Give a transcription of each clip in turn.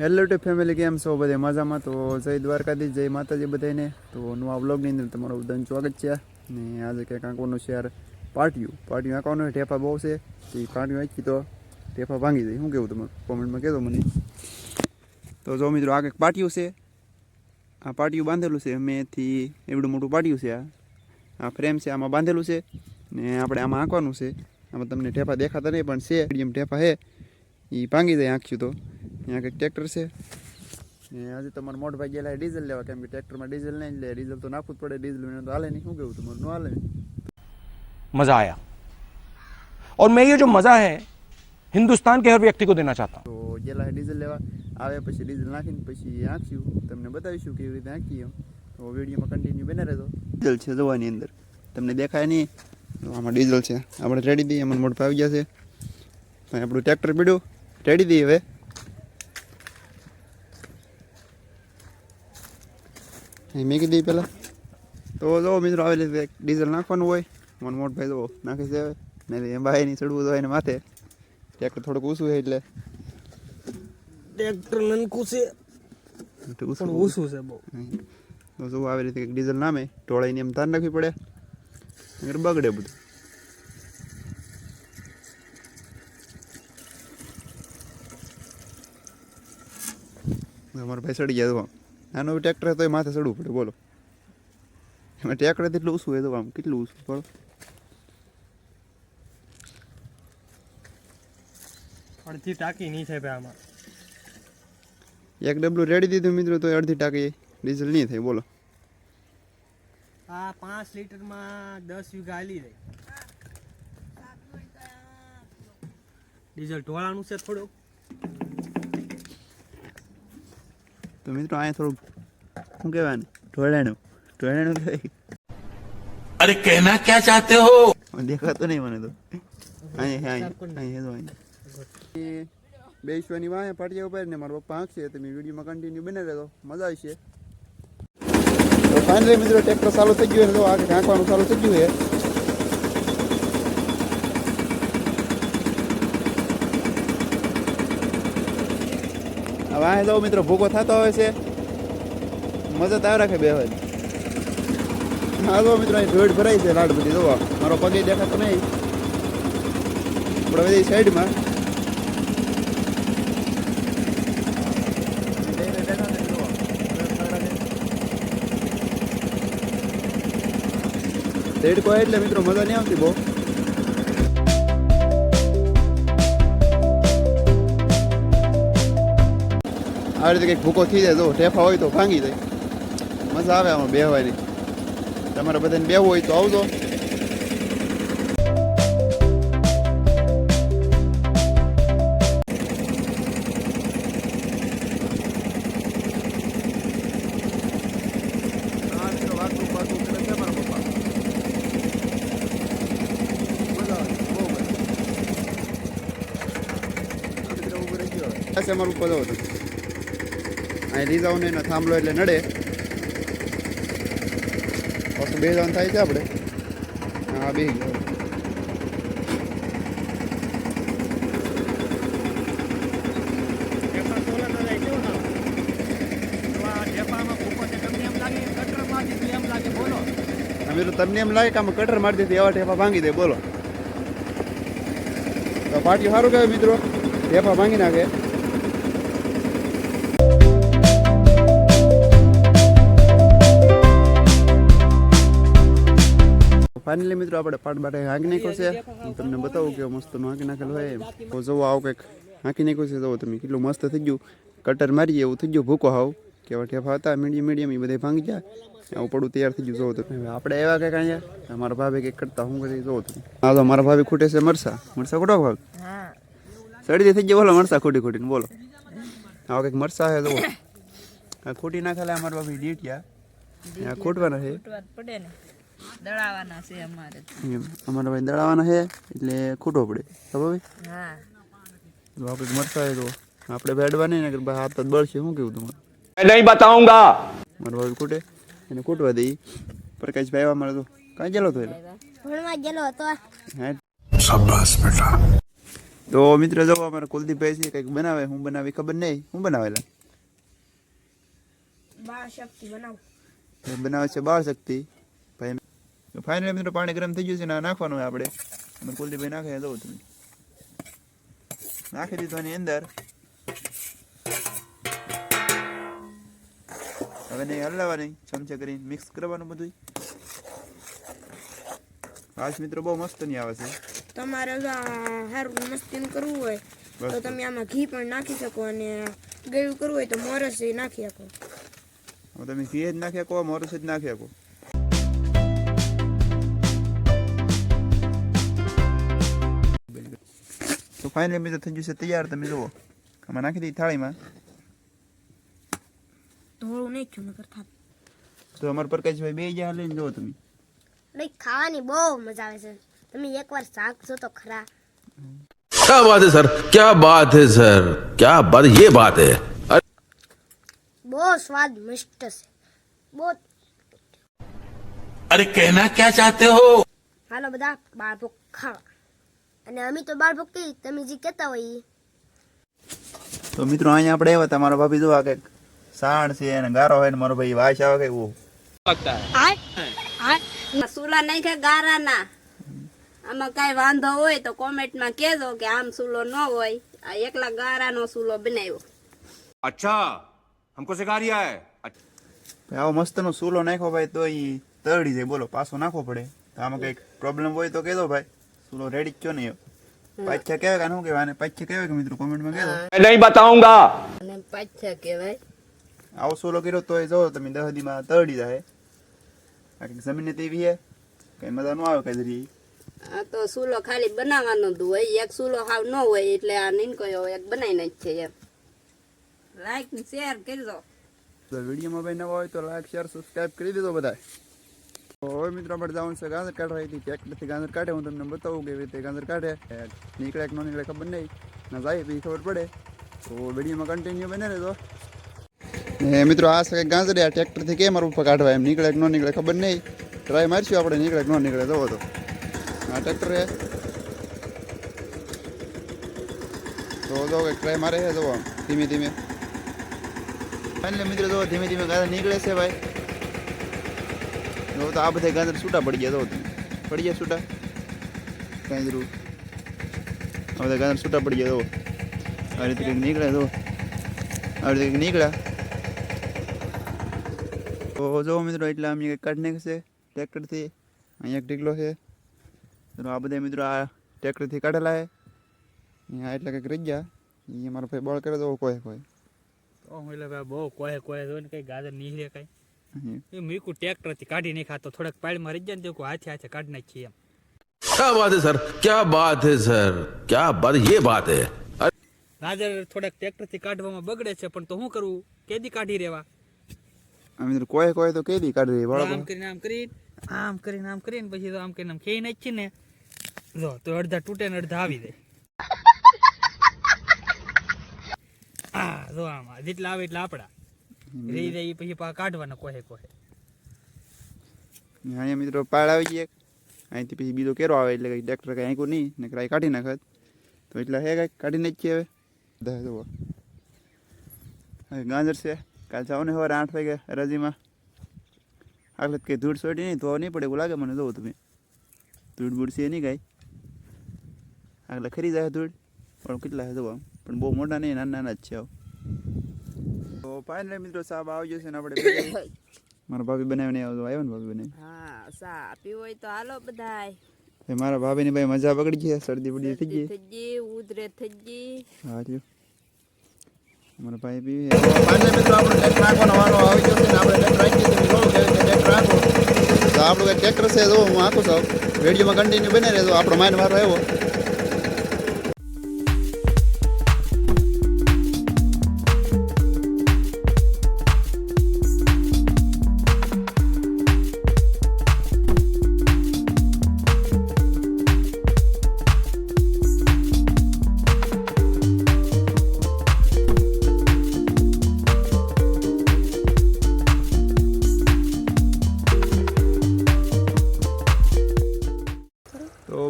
Hello two family કેમ છો બધે? મજામાં? તો જય દ્વારકાધીશ, જય માતાજી બધાને તો નવા વ્લોગની અંદર તમારું બધાનું સ્વાગત છે. ને આજે કંઈક આંકવાનું યાર, પાટિયું. પાટિયું આંકવાનું ઠેફા બહુ છે. તો એ પાટિયું આંકી તો ઠેફા ભાંગી જાય. શું કેવું તમારું? કોમેન્ટમાં કહેજો મને. તો જો મિત્રો, આ કંઈક પાટિયું છે. આ પાટિયું બાંધેલું છે. મેંથી, એવડું મોટું પાટિયું છે આ. આ ફ્રેમ છે, આમાં બાંધેલું છે. ને આપણે આમાં આંકવાનું છે. આમાં તમને ઠેફા દેખાતા નહીં, પણ છે. મીડિયમ ઠેફા છે. એ ભાંગી જાય આંખ્યું તો. અહીંયા કંઈક ટ્રેક્ટર છે. ને હજી તમારે મોટ ભાઈ ગયેલા ડીઝલ લેવા કેમ કે ટ્રેક્ટરમાં ડીઝલ નહીં લે ડીઝલ તો નાખવું જ પડે ડીઝલ વિના તો હાલે નહીં. શું કેવું તમારું? ન હાલે મજા આયા. ઓર મેં યે જો મજા હૈ હિન્દુસ્તાન કે હર વ્યક્તિ કો દેના ચાહતા તો ગયેલા ડીઝલ લેવા. આવે પછી ડીઝલ નાખીને પછી આંખ્યું તમને બતાવીશું કેવી રીતે આંખીએ તો વિડીયોમાં કન્ટિન્યુ બને રહેતો ડીઝલ છે જોવાની અંદર. તમને દેખાય નહીં. આમાં ડીઝલ છે. આપણે રેડી દઈએ. મને મોટ આવી ગયા છે. આપણું ટ્રેક્ટર પીડ્યું. રેડી દઈએ હવે. અહીં મેકી દઈએ પહેલાં. તો જો મિત્રો આવેલી ડીઝલ નાખવાનું હોય મને મોટભાઈ જો નાખે છે હવે. ને એ બાય નહીં ચડવું હોય એને માથે. ટ્રેક્ટર થોડુંક ઊંચું છે એટલે. ટ્રેક્ટર નનકું છે. ઊંચું છે બહુ. તો શું આવી રીતે ડીઝલ નામે ટોળાઈને એમ તાર નાખવી પડે. બગડે બધું. અમારા ભાઈ સડી ગયા તો. નાનું ટ્રેક્ટર તો એ માથે ચડવું પડે બોલો. એમાં ટ્રેક્ટર એટલું ઊંચું હોય તો આમ કેટલું ઊંચું બોલો. અડધી ટાંકી નહીં થાય ભાઈ આમાં. એક ડબલું રેડી દીધું મિત્રો તો અડધી ટાંકી ડીઝલ નહીં થાય બોલો. આ પાંચ લીટરમાં દસ વીઘા હાલી જાય ડીઝલ ઢોળાનું છે થોડુંક. તો મિત્રો અહીંયા થોડું શું કહેવાય ને ઢોળાણું ઢોળાણું કહેવાય. અરે કહેના ક્યાં ચાહતે હો? દેખાતો નહીં મને તો. અહીંયા અહીંયા અહીંયા બેસવાની વાંહે પાટિયા ઉપર ને મારા પપ્પા હાંકશે તમે વિડીયોમાં કન્ટિન્યુ બને રહેતો મજા આવશે. તો ફાઇનલી મિત્રો ટેક્ટર ચાલુ થઈ ગયું તો આગળ ઢાંકવાનું ચાલુ થઈ ગયું છે. હવે આ જાઓ મિત્રો ભૂકો થતો હોય છે. મજા તો આવે રાખે બે હોય. હા તો મિત્રો અહીં ધોઈડ ભરાય છે લાડ બધી જોવો મારો પગે દેખાતો નહીં. આપણે બધી સાઈડમાં. દેડકો એટલે મિત્રો મજા નહીં આવતી બહુ. આવી રીતે કંઈક ભૂકો થઈ જાય તો ઠેફા હોય તો ભાંગી જાય. મજા આવે આમાં બેહવાની. તમારે બધાને બેહવું હોય તો આવજો. અમારું ઉપર da તમે અહીં રીઝાઉને એનો થાંભલો એટલે નડે. પાછું બે જણ થાય છે આપણે. હા બે. ગયો અમે તો તમને એમ લાગે કે આમાં કટર મારી દીધી એવા ઠેફા ભાંગી દે બોલો. તો પાટિયું સારું કહેવાય મિત્રો. ઠેફા ભાંગી નાખે. ફાઇનલી મિત્રો આપણે પાટ બાટે હાંકી નાખ્યો છે. હું તમને બતાવું કે મસ્ત હાંકી નાખેલું હોય તો જુઓ આવું કંઈક હાંકી નાખ્યું છે જવો તમે કેટલું મસ્ત થઈ ગયું. કટર મારીએ એવું થઈ ગયું. ભૂકો હાવ. કેવા ઠેફા હતા મીડિયમ મીડિયમ એ બધા ભાંગી ગયા. આવું પડું તૈયાર થઈ ગયું જોવો તમે. આપણે એવા કંઈક અહીંયા? મારા ભાભી કંઈક કરતા હું કરી જોવો તમે. હા તો મારા ભાભી ખૂટે છે મરસા. મરસા ખોટો ભાગ સડી થઈ ગયા બોલો મરસા ખોટી ખૂટીને બોલો. આવા કંઈક મરસા છે જોવો આ ખૂટી નાખેલા અમારા ભાભી ડીટિયા. આ ખોટવાના છે. પડે ને. અમારા. ભાઈ દળાવાના છે એટલે ખૂટો પડે. ખબર ભાઈ તો આપણે મરતા હોય તો નહીં ને ભાઈ હાથ બળશે. શું કેવું તમારે નહીં બતાઉંગા મારો ભાઈ ખૂટે એને ખૂટવા દઈ પ્રકાશભાઈ આવવા મળે તો. કાંઈ ગયેલો હતો તો મિત્ર જો અમારા કુલદીપભાઈ છે કંઈક બનાવે હું બનાવી ખબર નહીં. હું બનાવેલા? બાળ શક્તિ બનાવ બનાવે છે બાળ શક્તિ ફાઇનલી મિત્રો પાણી ગરમ થઈ ગયું છે ને નાખવાનું હોય આપણે. અમે કુલદીપભાઈ નાખે દઉં તમે. નાખી દીધું એની અંદર. હવે નહીં હલાવવાની ચમચે કરીને મિક્સ કરવાનું બધું આજ મિત્રો બહુ મસ્ત નહીં આવે છે. તમારે સારું મસ્તીન કરવું હોય તો તમે આમાં ઘી પણ નાખી શકો અને ગળ્યું કરવું હોય તો મોરસ નાખી શકો. તમે ઘી જ નાખી શકો મોરસ જ નાખી કહો તો ફાઇનલી મિત્રો થઈ ગયું છે તૈયાર તમે જુઓ આમાં નાખી દઈ થાળીમાં ધોળું નહીં થયું નકર થાત તો અમારા પ્રકાશભાઈ બે જ્યાં લઈને જુઓ તમે નહીં ખાવાની બહુ મજા આવે છે તમે એકવાર શાક જો તો ખરા क्या बात है सर क्या बात है सर क्या बात ये बात है બહુ સ્વાદ મસ્ત છે બહુ अरे कहना क्या चाहते हो હાલો બધા બાળભોગ ખાવા અને અમે તો બાળ ભક્તિ તમે જે કહેતા હોય એ તો મિત્રો અહીંયા આપણે એવા તમારો ભાભી જોવા કે સાણ છે અને ગારો હોય ને મારો ભાઈ વાસ આવે કે એવું. સુલા નહીં કે ગારા ના આમાં કઈ વાંધો હોય તો કોમેન્ટમાં કહેજો કે આમ સુલો ન હોય. આ એકલા ગારાનો સુલો બનાવ્યો. અચ્છા હમકો સિખા રહ્યા હે આવો મસ્તનો સુલો નાખો ભાઈ તો એ તળી જાય. બોલો પાછો નાખવો પડે. તો આમાં કઈ પ્રોબ્લેમ હોય તો કહેજો ભાઈ. સૂલો રેડી જ છો નહીં પાછા કહેવાય કે શું કહેવાય આને પાછા કહેવાય કે મિત્રો કોમેન્ટમાં કહેજો मैं नहीं बताऊंगा અને પાછા કહેવાય આવો સોલો કર્યો તો જો તમે દસ દીમાં તરડી જાય બાકી જમીને તેવી હે કઈ મજા ન આવે કઈ જરી આ તો સુલો ખાલી બનાવવાનો જ હોય એક સુલો હાવ ન હોય એટલે આ નીનકોયો એક બનાવીને જ છે એમ લાઈક ને શેર કરજો તો વિડીયોમાં ભાઈ નવા હોય તો લાઈક શેર સબસ્ક્રાઇબ કરી દેજો બધા હવે મિત્રો આપણે જવાનું છે ગાંદર કાઢવા. હતી કે એકથી ગાંદર કાઢે, હું તમને બતાવું કેવી રીતે ગાંદર કાઢે. નીકળે કે ન નીકળે ખબર નહીં. ના જાય પછી ખબર પડે. તો વિડીયોમાં કન્ટિન્યુ બને રહેજો. ને મિત્રો, આ છે ગાજર આ ટ્રેક્ટરથી કેમ ઉપર કાઢવા? એમ નીકળે કે ન નીકળે ખબર નહીં. ટ્રાય મારશું આપણે, નીકળે કે ન નીકળે, જવો તો. આ ટ્રેક્ટર હે તો જો કે ટ્રાય મારે છે, જવો. ધીમે ધીમે. ફાઇનલી મિત્રો જો ધીમે ધીમે ગાંદર નીકળે છે ભાઈ. તો આ બધા ગાંદર છૂટા પડી ગયા તો પડી ગયા છૂટા જરૂર આ બધા ગાંદર છૂટા પડી ગયા તો આ રીતે કંઈક નીકળ્યા તો. આ રીતે કંઈક નીકળ્યા તો જો મિત્રો, એટલે અમે કંઈક કાઢી નાખશે ટ્રેક્ટરથી. અહીંયા ઢીકલો છે. આ બધા મિત્રો આ ટ્રેક્ટરથી કાઢેલા છે. અહીંયા એટલે કંઈક રહી ગયા. અહીંયા મારો ભાઈ બળ કરે તો કોઈ કોઈ. તો એટલે ભાઈ બહુ કોઈ કોઈ ને કંઈ ગાજર નીકળે કઈ. એ મીકું ટ્રેક્ટર થી કાઢી નહીં ખાતો થોડાક પાડમાં રહી જાય ને તો હાથે હાથે કાઢી નાખીએ એમ क्या बात है सर क्या बात है સર क्या बात ये बात है ગાજર થોડાક ટ્રેક્ટર થી કાઢવામાં બગડે છે પણ તો શું કરવું કેદી કાઢી રેવા આ મિત્રો કોઈ કોઈ તો કેદી કાઢી દે આમ બળો કરીને આમ કરીને આમ કરીને આમ કરીને પછી તો આમ કરીને આમ ખેઈ નાખી ને જો તો અડધા તૂટે ને અડધા આવી જાય હા જો આમ જેટલા આવે એટલા આપડા રહી રહી પછી પા કાઢવાના કોહે કોહે. અહીંયા મિત્રો પાડ આવી ગયા અહીંથી પછી બીજો કેરો આવે એટલે કંઈ ટ્રેક્ટર કંઈ આંકું નહીં ને કાંઈ કાઢી નાખત તો એટલા હે કાંઈ? કાઢી નાખીએ હવે. બધા જુઓ. હવે ગાજર છે. કાલ જાઓ ને સવારે આઠ વાગે રજીમાં આગળ કંઈ ધૂળ સોટી નહીં તો નહીં પડે એવું લાગે મને જોવો તમે. ધૂળ બૂળ છે નહીં કાંઈ. આગળ ખરી જાય ધૂળ. પણ કેટલા જોવા પણ બહુ મોટા નહીં નાના નાના જ છે આવ. તો ફાઇનલી મિત્રો સાબ આવી જશે ને આપણે મારા ભાભી બનાવીને આવ્યો આવ્યો ને ભાભી બનાવી હા સા પીવો હોય તો હાલો બધાય. એ મારા ભાભીની ભાઈ મજા પકડી ગઈ શરદી બડી થઈ ગઈ. થઈ ગઈ ઉધરે થઈ ગઈ. હા જો. અમારા ભાઈ બી પાંચે મિત્રો આપણો ટ્રેક્ટર રાખવાનો વારો આવી ગયો છે ને આપણે ટ્રેક્ટર રાખીએ તો જોવો કે ટ્રેક્ટર રાખો. તો આપણો ટ્રેક્ટર છે જો હું આખું સાહેબ રેડિયોમાં કન્ટિન્યુ બને રહેજો. આપણો માઇન્ડ વારો આવ્યો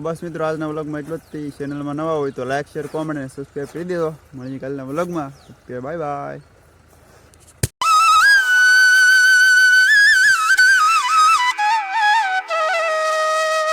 બસ મિત્રો, આજના વ્લોગમાં એટલો જ. ચેનલમાં નવા હોય તો લાઈક શેર કોમેન્ટ અને સબસ્ક્રાઈબ કરી દેજો. મળીએ કાલના વ્લોગમાં. Bye bye